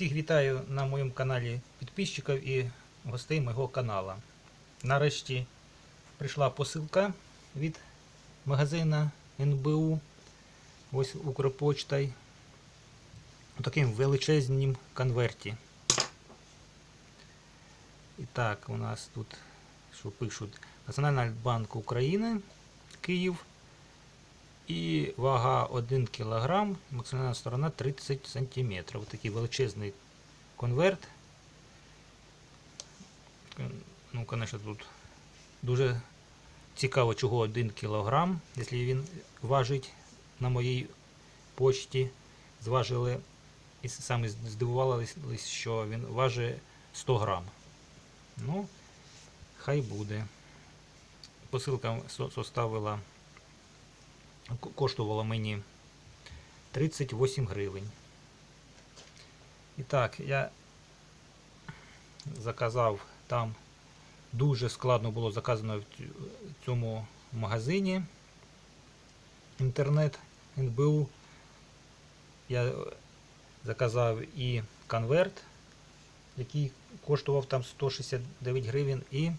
Всіх вітаю на моєму каналі підписчиків і гостей мого каналу. Нарешті прийшла посилка від магазина НБУ. Ось Укрпочтой. У таким величезнім конверті. І так, у нас тут, що пишуть, Національний банк України, Київ. І вага 1 кг, максимальна сторона 30 см. Ось такий величезний конверт. Ну, звісно, тут дуже цікаво, чого 1 кг, якщо він важить на моїй почті. Зважили і самі здивувалися, що він важить 100 грам. Ну, хай буде. Посилка составила коштувало мені 38 гривень. І так, я заказав там дуже складно було заказано в цьому магазині інтернет НБУ. Я заказав і конверт, який коштував там 169 гривень, і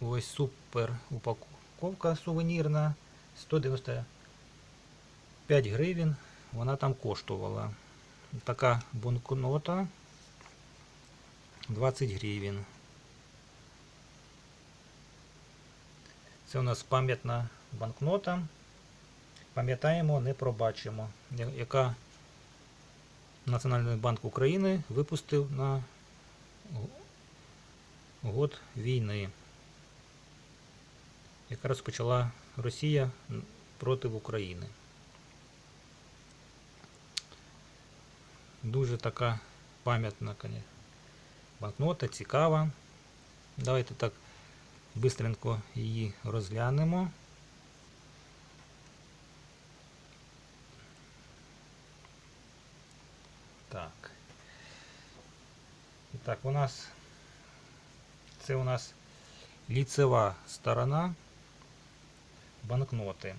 ось супер упаковка сувенірна. 195 гривень вона там коштувала. Така банкнота 20 гривень. Це у нас пам'ятна банкнота. Пам'ятаємо, не пробачимо, яка Національний банк України випустив на год війни, яка розпочала Росія проти України. Дуже така пам'ятна банкнота, цікава. Давайте так бистренько її розглянемо. Так. І так, у нас це у нас ліцева сторона банкноти.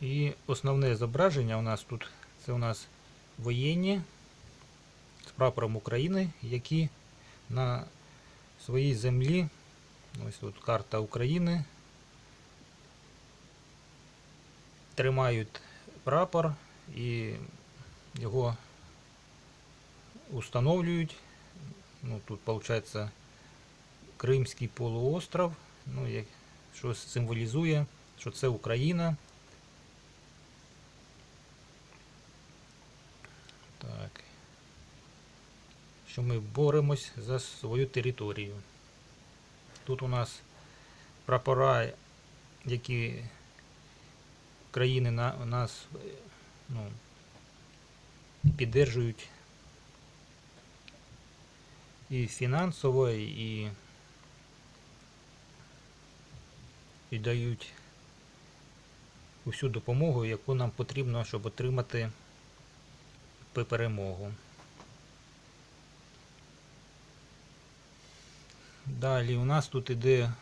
І основне зображення у нас тут це у нас воєнні з прапором України, які на своїй землі, ось тут карта України, тримають прапор і його установлюють. Ну, тут виходить Кримський полуостров, ну, як, що символізує, що це Україна. Так. Що ми боремось за свою територію. Тут у нас прапора, які країни на, нас ну, піддержують і фінансово, і, і дають усю допомогу, яку нам потрібно, щоб отримати пе- перемогу. Далі у нас тут іде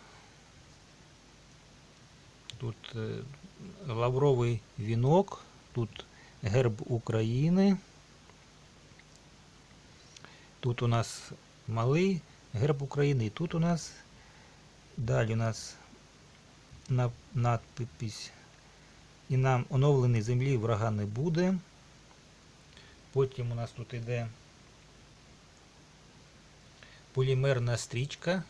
тут е, лавровий вінок, тут герб України. Тут у нас малий герб України, і тут у нас далі у нас на- надпись і нам оновлений землі врага не буде. Потім у нас тут іде полімерна стрічка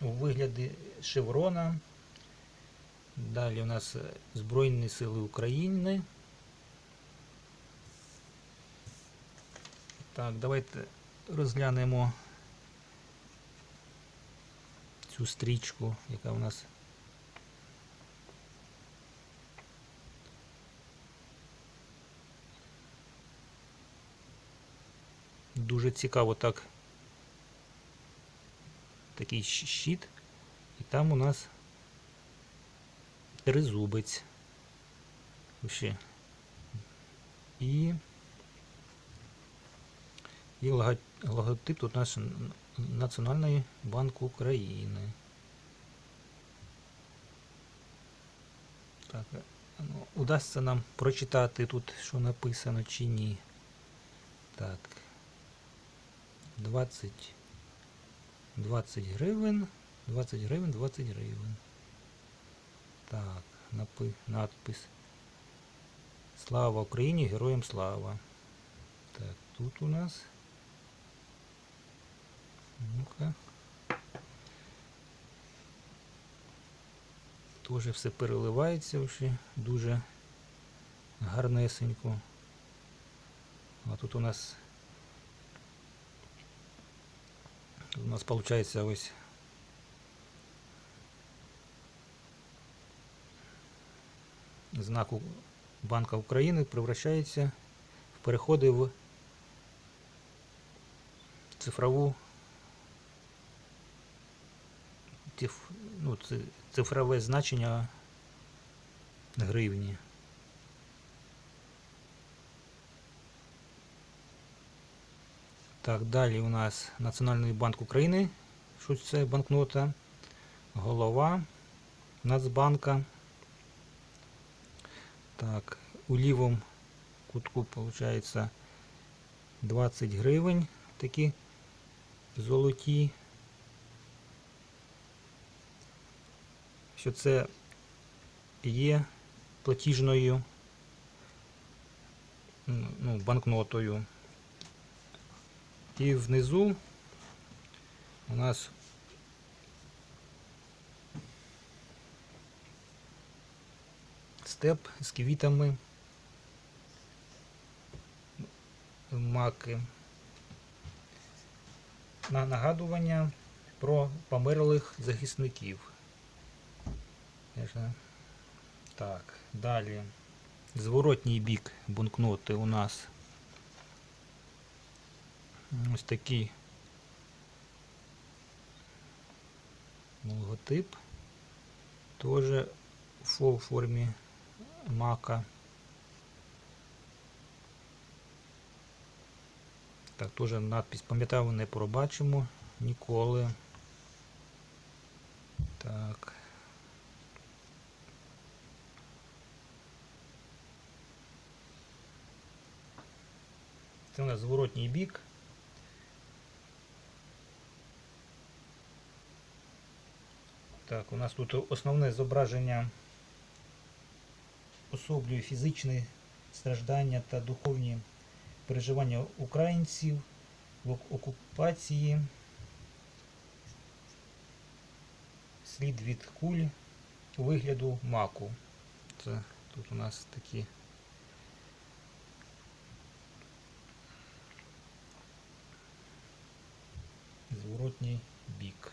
у вигляді шеврона. Далі у нас Збройні Сили України. Так, давайте розглянемо цю стрічку, яка у нас дуже цікаво так. Такий щит. І там у нас тризубець. Ще. І і логотип тут наш Н- Національний банк України. Так, Ну, удасться нам прочитати тут, що написано чи ні. Так. 20. 20 гривень. 20 гривень, 20 гривень. Так, напи, надпис. Слава Україні, героям слава. Так, тут у нас. Ну-ка. Тоже все переливається вже дуже гарнесенько. А тут у нас тут у нас виходить ось знак Банка України превращається в переходи в цифрову ну, цифрове значення гривні. Так, далі у нас Національний банк України. Що це банкнота? Голова Нацбанка. Так, у лівому кутку виходить 20 гривень такі золоті. Що це є платіжною ну, банкнотою. І внизу у нас степ з квітами маки. На нагадування про померлих захисників. Конечно. Так, далі. Зворотній бік банкноти у нас ось такий логотип. Теж у формі мака. Так, теж надпись пам'ятаю, не пробачимо ніколи. Так. Це у нас зворотній бік. Так, у нас тут основне зображення особлює фізичні страждання та духовні переживання українців в ок- окупації. Слід від куль вигляду маку. Це тут у нас такі зворотній бік.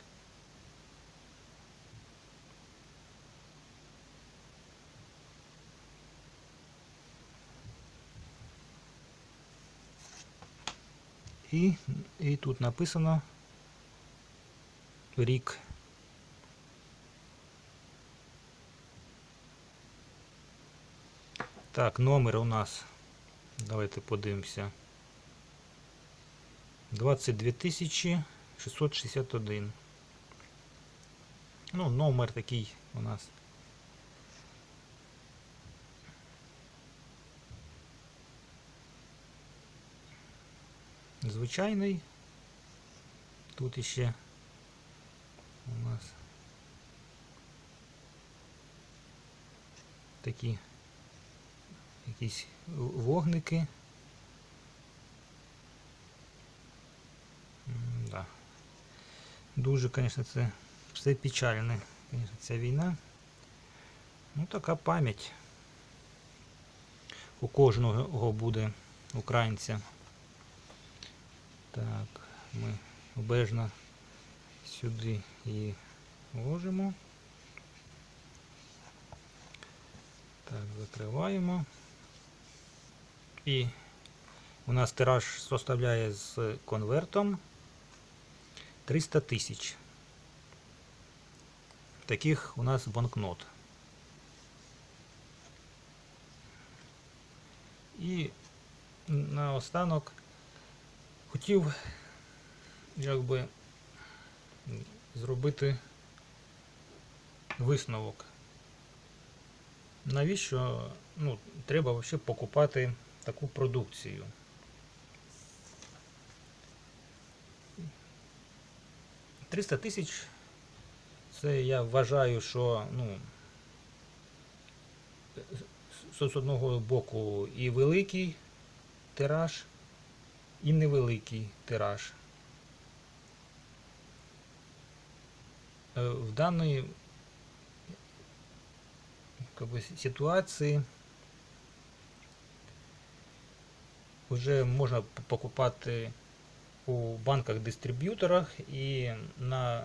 І, і тут написано рік. Так, номер у нас. Давайте подивимося. 22 тисячі 661. Ну, номер такий у нас. Звичайний. Тут іще у нас такі якісь вогники. Дуже, звісно, це все печальне, звісно, ця війна. Ну, така пам'ять у кожного буде українця. Так, ми обережно сюди її ложимо. Так, закриваємо. І у нас тираж составляє з конвертом 300 тисяч. Таких у нас банкнот. І наостанок хотів якби зробити висновок. навіщо ну, треба взагалі покупати таку продукцію. Триста тисяч це я вважаю, що ну, з з одного боку і великий тираж, і невеликий тираж. Е, В даній как бы, ситуації вже можна покупати у банках-дистриб'юторах і на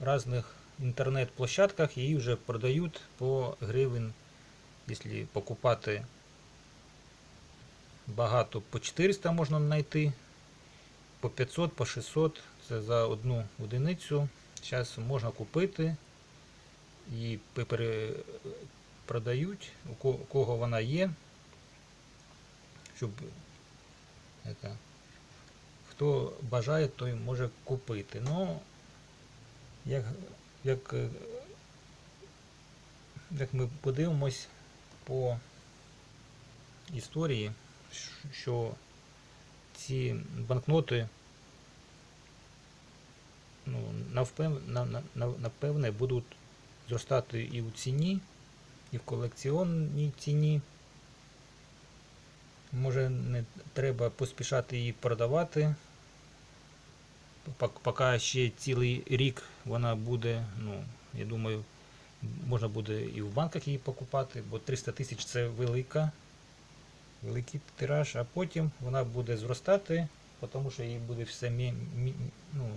різних інтернет-площадках її вже продають по гривень, якщо покупати багато по 400 можна знайти, по 500, по 600, це за одну одиницю. Зараз можна купити і продають, у кого вона є, щоб это, хто бажає, той може купити. Ну, як, як, е, як ми подивимось по історії, що ці банкноти ну, напевне будуть зростати і у ціні, і в колекціонній ціні. Може не треба поспішати її продавати. Пок- Поки ще цілий рік вона буде, ну, я думаю, можна буде і в банках її покупати, бо 300 тисяч це велика, великий тираж, а потім вона буде зростати, тому що їй буде все мі, мі- ну,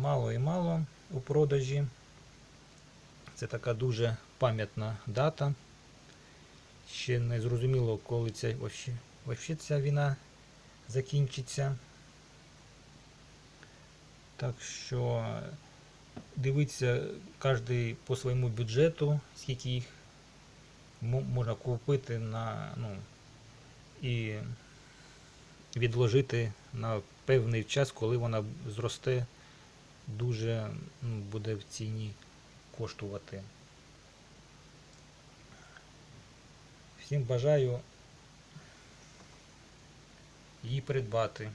мало і мало у продажі. Це така дуже пам'ятна дата. Ще не зрозуміло, коли ця вообще, вообще ця війна закінчиться. Так що дивіться кожен по своєму бюджету, скільки їх можна купити на ну, і відложити на певний час, коли вона зросте, дуже ну, буде в ціні коштувати. Всім бажаю її придбати.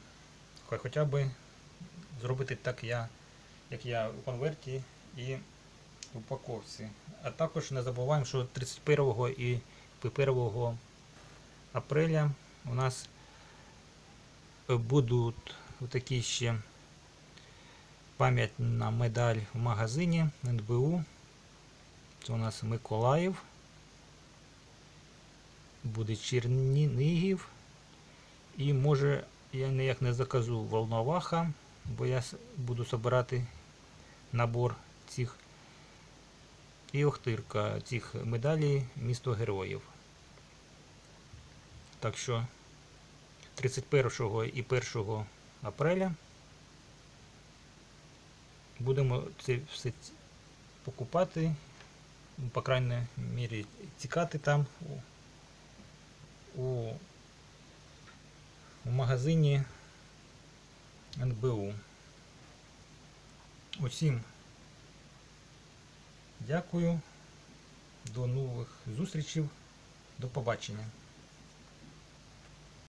Хоча б зробити так, я, як я у конверті і в упаковці. А також не забуваємо, що 31 і 1 апреля у нас будуть такі ще пам'ятна медаль в магазині НБУ. Це у нас Миколаїв. Буде Чернігів. І може я ніяк не заказу Волноваха, бо я буду збирати набор цих і Охтирка цих медалей місто героїв. Так що 31 і 1 апреля будемо це все покупати, ну, по крайній мірі тікати там у, у, у магазині НБУ. Усім дякую. До нових зустрічей. До побачення.